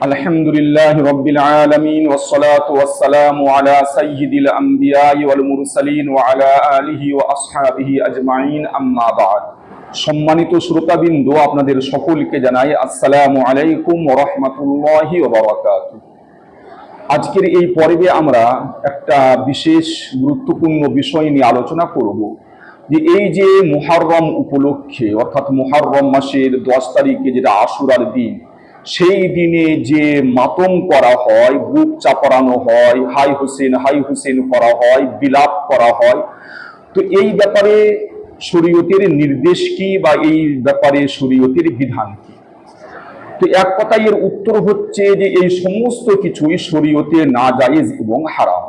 الحمد لله رب العالمين والصلاة والسلام على سيد الأنبياء والمرسلين وعلى آله وأصحابه أجمعين أما بعد সম্মানিত শ্রোতাবিন্দু আপনাদের সকলকে জানাই আসসালামু আলাইকুম রহমতুল্লাহি আজকের এই পর্বে আমরা একটা বিশেষ গুরুত্বপূর্ণ বিষয় নিয়ে আলোচনা করব যে এই যে মুহাররম উপলক্ষে অর্থাৎ মুহাররম মাসের দশ তারিখে যেটা আশুরার দিন সেই দিনে যে মাতম করা হয়, বুক চাপড়ানো হয়, হাই হুসেন হাই হুসেন করা হয়, বিলাপ করা হয়, তো এই ব্যাপারে শরীয়তের নির্দেশ কি বা এই ব্যাপারে শরীয়তের বিধান কি? তো এক কথায় এর উত্তর হচ্ছে যে এই সমস্ত কিছুই শরীয়তে না জায়েজ এবং হারাম।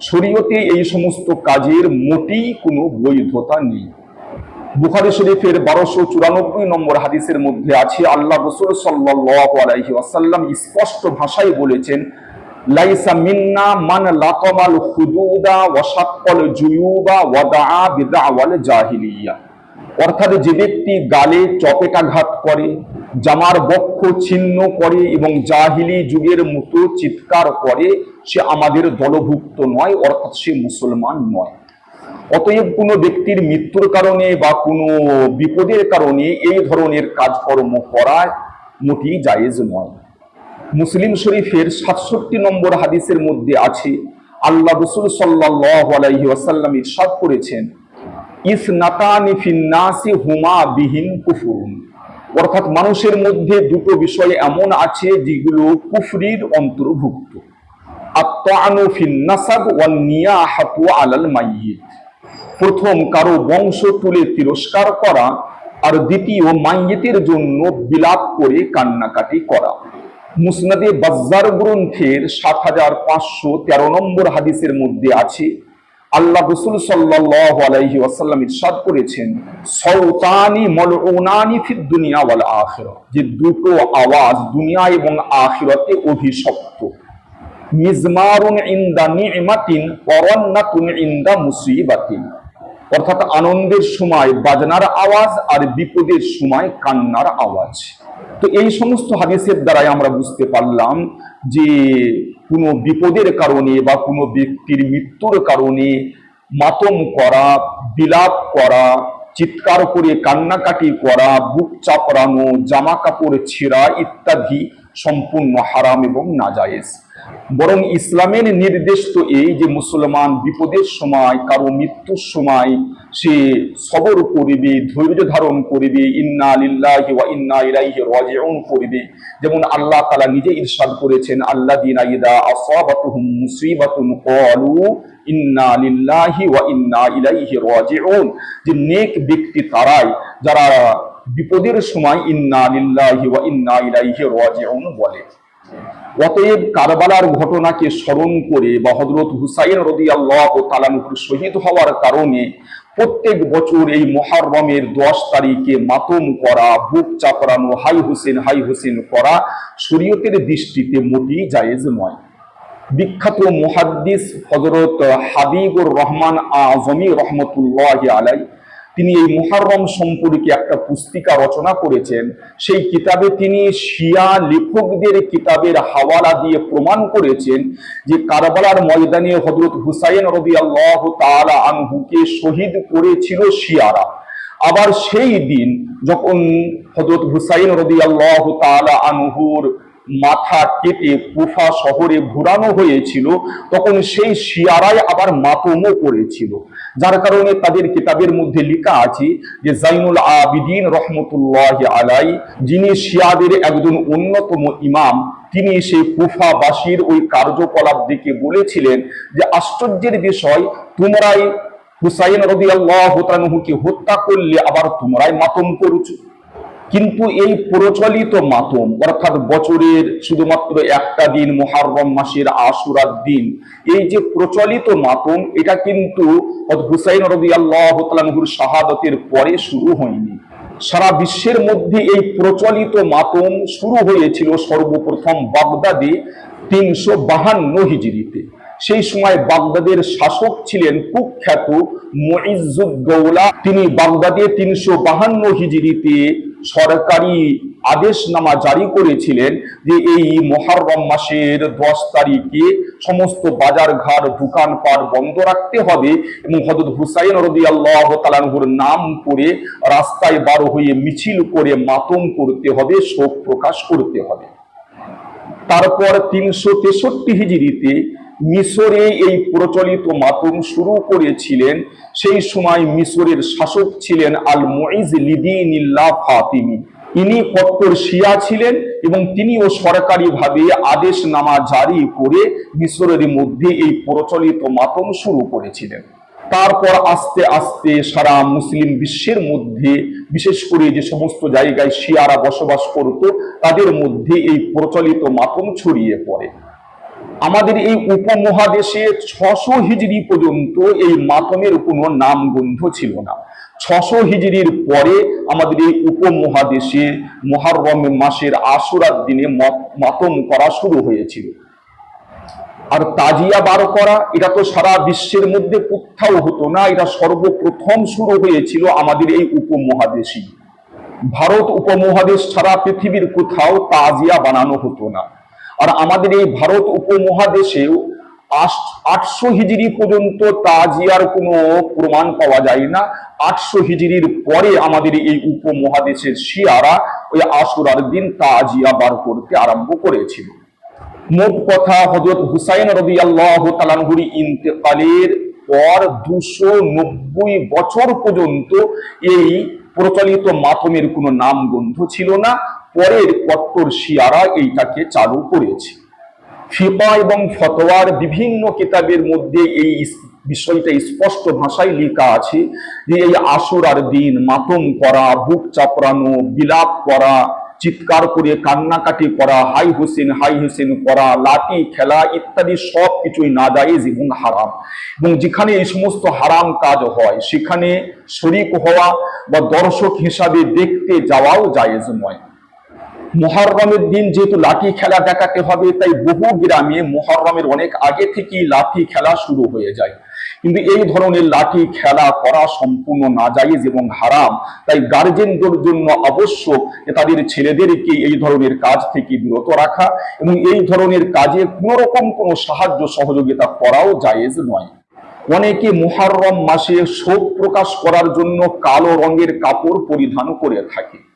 শরীয়তে এই সমস্ত কাজের মোটেই কোনো বৈধতা নেই। বুখারি শরীফের বারোশো চুরানব্বই নম্বর হাদিসের মধ্যে আছে, আল্লাহ রসুল সাল্লাহ আলাইহি ওয়াসাল্লাম স্পষ্ট ভাষায় বলেছেন, লাইসা মিন্না মান হুদুদা ওয়াশাক্কাল জুয়ুবা ওয়াদাআ বিদআওয়াল জাহিলিয়া। অর্থাৎ যে ব্যক্তি গালে চপেটাঘাত করে, জামার বক্ষ ছিন্ন করে এবং জাহিলি যুগের মতো চিৎকার করে, সে আমাদের দলভুক্ত নয়, অর্থাৎ সে মুসলমান নয়। অতএব কোনো ব্যক্তির মৃত্যুর কারণে বা কোনো বিপদের কারণে এই ধরনের কাজকর্ম করা মোটেই জায়েজ নয়। মুসলিম শরীফের সাতষট্টি নম্বর হাদিসের মধ্যে আছে, আল্লাহ রসুল সাল্লাহ আলাইহি ওয়াসাল্লাম ইরশাদ করেছেন ইসনাতানি ফিন্নাসি হুমা বিহীন কুফুরুন। অর্থাৎ মানুষের মধ্যে দুটো বিষয় এমন আছে যেগুলো কুফরির অন্তর্ভুক্ত। আত্মানু ফিন্নাসাব ওয়ান নিয়াহাতু আলাল মাইয়িত। প্রথম কারও বংশ তুলে তিরস্কার করা আর দ্বিতীয় মাইয়েতের জন্য বিলাপ করে কান্নাকাটি করা। মুসনাদে বাজ্জার গ্রন্থের সাত হাজার পাঁচশো তেরো নম্বর হাদিসের মধ্যে আছে, আল্লাহ রসুল সাল্লাহ ইরশাদ করেছেন সৌতানি মলউনানি ফিদ দুনিয়া ওয়াল আখিরা। যে দুটো আওয়াজ দুনিয়া এবং আখিরাতে অভিশপ্ত। মিজমারুন ইন্দা নি'মাতিন ওয়ারান্নাতুন ইন্দা মুসিবাতিন। অর্থাৎ আনন্দের সময়, বাজনার আওয়াজ আর বিপদের সময় কান্নার আওয়াজ। তো এই সমস্ত হাদিসের দ্বারাই আমরা বুঝতে পারলাম যে কোনো বিপদের কারণে বা কোনো ব্যক্তির মৃত্যুর কারণে মাতম করা, বিলাপ করা, চিৎকার করে কান্নাকাটি করা, বুক চাপড়ানো, জামা কাপড় ছেঁড়া ইত্যাদি সম্পূর্ণ হারাম এবং নাজায়েজ। বরং ইসলামের নির্দেশ তো এই যে মুসলমান বিপদের সময়, কারও মৃত্যুর সময় সে সবর করিবে, ধৈর্য ধারণ করিবে, ইন্না লিল্লাহি করিবে। যেমন আল্লাহ তাআলা নিজে ইরশাদ করেছেন মুসিবাতুন ক্বালু ইন্না লিল্লাহি ওয়া ইন্না রাজিউন। যে নেক ব্যক্তি তারাই, যারা বিপদের সময় ইন্না বলে। অতএব কারবালার ঘটনাকে স্মরণ করে বা হুসাইন রদি আল্লাহ শহীদ হওয়ার কারণে প্রত্যেক বছর এই মহারমের দশ তারিখে মাতম করা, বুক চাপড়ানো, হাই হুসেন হাই হুসেন করা শরীয়তের দৃষ্টিতে মোটেই জায়েজ নয়। বিখ্যাত মুহাদ্দিস হজরত হাবিবুর রহমান আজমি রহমতুল্লাহ আলাই তিনি এই মুহাররম সম্পর্কে একটা পুস্তিকা রচনা করেছেন। সেই কিতাবে তিনি শিয়া লেখকদের কিতাবের হাওয়ালা দিয়ে প্রমাণ করেছেন যে কারবালার ময়দানে হজরত হুসাইন রবি আল্লাহ তালা আনহুকে শহীদ করেছিল শিয়ারা। আবার সেই দিন যখন হজরত হুসাইন রবি আল্লাহ তালা আনহুর মাথা কেটে কুফা শহরে ঘুরানো হয়েছিল, তখন সেই শিয়ারাই আবার মাতমও করেছিল। যার কারণে তাদের কিতাবের মধ্যে লেখা আছে যে, জাইনুল আবিদিন রহমতুল্লাহ আলাই যিনি শিয়াদের একজন অন্যতম ইমাম, তিনি সেই কুফাবাসীর ওই কার্যকলাপ দিকে বলেছিলেন যে, আশ্চর্যের বিষয়, তোমরাই হুসাইন রবি আল্লাহ হত্যা করলে আবার তোমরাই মাতম করছ। কিন্তু এই প্রচলিত মাতম, অর্থাৎ বছরের শুধুমাত্র একটা দিন মোহাররম মাসের আশুরার দিন, এই যে প্রচলিত মাতম, এটা কিন্তু হুসাইন রবি আল্লাহ শাহাদতের পরে শুরু হয়নি। সারা বিশ্বের মধ্যে এই প্রচলিত মাতম শুরু হয়েছিল সর্বপ্রথম বাগদাদে তিনশো বাহান্ন হিজড়িতে। সেই সময় বাগদাদের শাসক ছিলেন কুখ্যাত মঈজুদ্দৌলা তিনি বাগদাদে তিনশো বাহান্ন হিজড়িতে সরকারি আদেশনামা জারি করেছিলেন যে এই মহারম মাসের দশ তারিখে সমস্ত বাজার ঘাট, দোকানপাট বন্ধ রাখতে হবে এবং হজরত হুসাইন রদি আল্লাহ তালানহুর নাম করে রাস্তায় বার হয়ে মিছিল করে মাতম করতে হবে, শোক প্রকাশ করতে হবে। তারপর তিনশো তেষট্টি হিজড়িতে মিশরে এই প্রচলিত মাতম শুরু করেছিলেন। সেই সময় মিশরের শাসক ছিলেন আল মুইজ লিদিনিল্লাহ ফাতিমি। ইনি কট্টর শিয়া ছিলেন এবং তিনিও সরকারিভাবে আদেশনামা জারি করে মিশরের মধ্যে এই প্রচলিত মাতম শুরু করেছিলেন। তারপর আস্তে আস্তে সারা মুসলিম বিশ্বের মধ্যে, বিশেষ করে যে সমস্ত জায়গায় শিয়ারা বসবাস করত, তাদের মধ্যে এই প্রচলিত মাতম ছড়িয়ে পড়ে। আমাদের এই উপমহাদেশে ছশো হিজড়ি পর্যন্ত এই মাতমের কোনো নাম নামগন্ধ ছিল না। ছশো হিজড়ির পরে আমাদের এই উপমহাদেশে মহারম মাসের আশুরার দিনে মত- মাতম করা শুরু হয়েছিল। আর তাজিয়া বার করা, এটা তো সারা বিশ্বের মধ্যে কোথাও হতো না, এটা সর্বপ্রথম শুরু হয়েছিল আমাদের এই উপমহাদেশই। ভারত উপমহাদেশ ছাড়া পৃথিবীর কোথাও তাজিয়া বানানো হতো না। আর আমাদের এই ভারত উপমহাদেশেও আটশো হিজড়ি পর্যন্ত তাজিয়ার কোনো প্রমাণ পাওয়া যায় না। আটশো হিজড়ির পরে আমাদের এই উপমহাদেশের শিয়ারা ওই আশুরার দিন তাজিয়া বার করতে আরম্ভ করেছিল। মোট কথা হজরত হুসাইন রবি আল্লাহ তালানহুরি ইন্তেকালের পর দুশো নব্বই বছর পর্যন্ত এই প্রচলিত মাতমের কোনো নামগন্ধ ছিল না। পরের কট্টর শিয়ারা এইটাকে চালু করেছে। ফিপা এবং ফতোয়ার বিভিন্ন কিতাবের মধ্যে এই বিষয়টা স্পষ্ট ভাষায় লেখা আছে যে এই আসরার দিন মাতম করা, বুক চাপড়ানো, বিলাপ করা, চিৎকার করে কান্নাকাটি করা, হাই হোসেন হাই হোসেন করা, লাঠি, খেলা ইত্যাদি সব কিছুই না নাজায়েজ এবং হারাম। এবং যেখানে এই সমস্ত হারাম কাজ হয়, সেখানে শরিক হওয়া বা দর্শক হিসাবে দেখতে যাওয়াও জায়েজ নয়। মহরমের দিন যেহেতু লাঠি খেলা দেখাতে হবে, তাই বহু গ্রামে মহরমের অনেক আগে থেকেই লাঠি খেলা শুরু হয়ে যায়। কিন্তু এই ধরনের লাঠি খেলা করা সম্পূর্ণ না নাজাইজ এবং হারাম। তাই গার্জেনদের জন্য আবশ্যক তাদের ছেলেদেরকে এই ধরনের কাজ থেকে বিরত রাখা এবং এই ধরনের কাজে কোনো রকম কোনো সাহায্য সহযোগিতা করাও জায়েজ নয়। অনেকে মুহাররম মাসে শোক প্রকাশ করার জন্য কালো রঙের কাপড় পরিধান করে থাকে।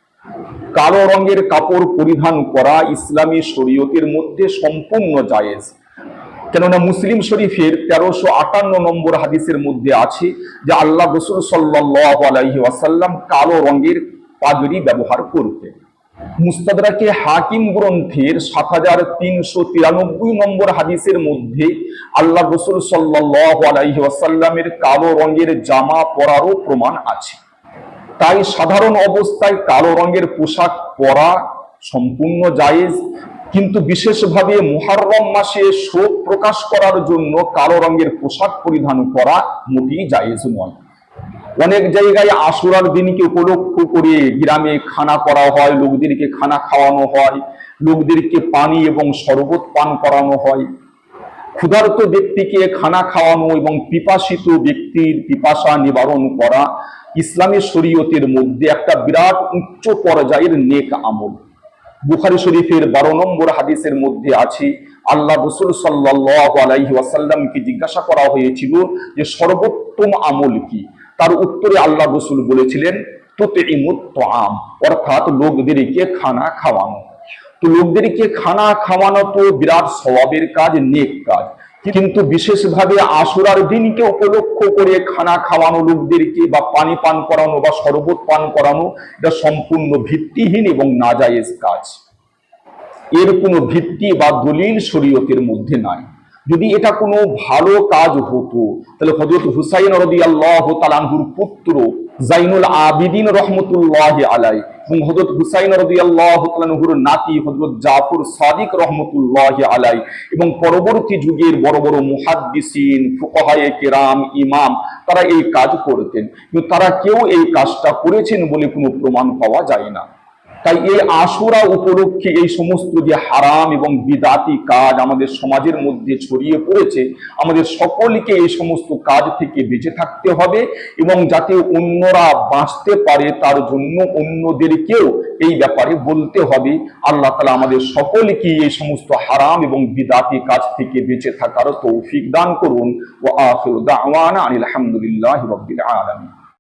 কালো রঙের কাপড় পরিধান করা ইসলামী শরীয়তের মধ্যে সম্পূর্ণ জায়েজ। কেননা মুসলিম শরীফের তেরোশো আটান্ন নম্বর হাদিসের মধ্যে আছে যে আল্লাহ রসুল সাল্লাহ আলাইহি ওয়াসাল্লাম কালো রঙের পাগড়ি ব্যবহার করতেন। মুস্তাদরাকে হাকিম গ্রন্থের সাত হাজার তিনশো তিরানব্বই নম্বর হাদিসের মধ্যে আল্লাহ রসুল সাল্লাহ আলাইহি ওয়াসাল্লামের কালো রঙের জামা পরারও প্রমাণ আছে। তাই সাধারণ অবস্থায় কালো রঙের পোশাক পরা সম্পূর্ণ জায়েজ। কিন্তু বিশেষভাবে মুহাররম মাসে শোক প্রকাশ করার জন্য কালো রঙের পোশাক পরিধান করা মোটেই জায়েজ নয়। অনেক জায়গায় আশুরার দিনকে উপলক্ষ করে গ্রামে খানা করা হয়, লোকদেরকে খানা খাওয়ানো হয়, লোকদেরকে পানি এবং শরবত পান করানো হয়। ক্ষুধার্ত ব্যক্তিকে খানা খাওয়ানো এবং পিপাসিত ব্যক্তির পিপাসা নিবারণ করা ইসলামী শরীয়তের মধ্যে একটা বিরাট উচ্চ পর্যায়ের নেক আমল। বুখারি শরীফের বারো নম্বর হাদিসের মধ্যে আছে, আল্লাহ রসুল সাল্লাহ আলাইহি জিজ্ঞাসা করা হয়েছিল যে সর্বোত্তম আমল কি? তার উত্তরে আল্লাহ রসুল বলেছিলেন তোতে ইমুত আম অর্থাৎ লোকদেরকে খানা খাওয়ানো। তো লোকদেরকে খানা খাওয়ানো তো বিরাট স্বভাবের কাজ, নেক কাজ। কিন্তু বিশেষভাবে আশুরার দিনকে উপলক্ষ করে খানা খাওয়ানো লোকদেরকে বা পানি পান করানো বা শরবত পান করানো, এটা সম্পূর্ণ ভিত্তিহীন এবং নাজায়েজ কাজ। এর কোনো ভিত্তি বা দলিল শরীয়তের মধ্যে নাই। যদি এটা কোনো ভালো কাজ হতো, তাহলে হজরত হুসাইন রদি আল্লাহ তালানহুর পুত্র জাইনুল আবিদিন রহমতুল্লাহ আলাই হজরত হুসাইন রদি আল্লাহ তালানহুর নাতি হজরত জাফর সাদিক রহমতুল্লাহ আলাই এবং পরবর্তী যুগের বড় বড় মুহাদ্দিসিন, ফুকাহায়ে কেরাম, ইমাম তারা এই কাজ করতেন। কিন্তু তারা কেউ এই কাজটা করেছেন বলে কোনো প্রমাণ পাওয়া যায় না। তাই এই আশুরা উপলক্ষে এই সমস্ত যে হারাম এবং বিদাতি কাজ আমাদের সমাজের মধ্যে ছড়িয়ে পড়েছে, আমাদের সকলকে এই সমস্ত কাজ থেকে বেঁচে থাকতে হবে এবং যাতে অন্যরা বাঁচতে পারে তার জন্য অন্যদেরকেও এই ব্যাপারে বলতে হবে। আল্লাহ তালা আমাদের সকলকে এই সমস্ত হারাম এবং বিদাতি কাজ থেকে বেঁচে থাকার তৌফিক দান করুন। ও আখির দাওয়ানা আনিল হামদুলিল্লাহি রাব্বিল আলামিন।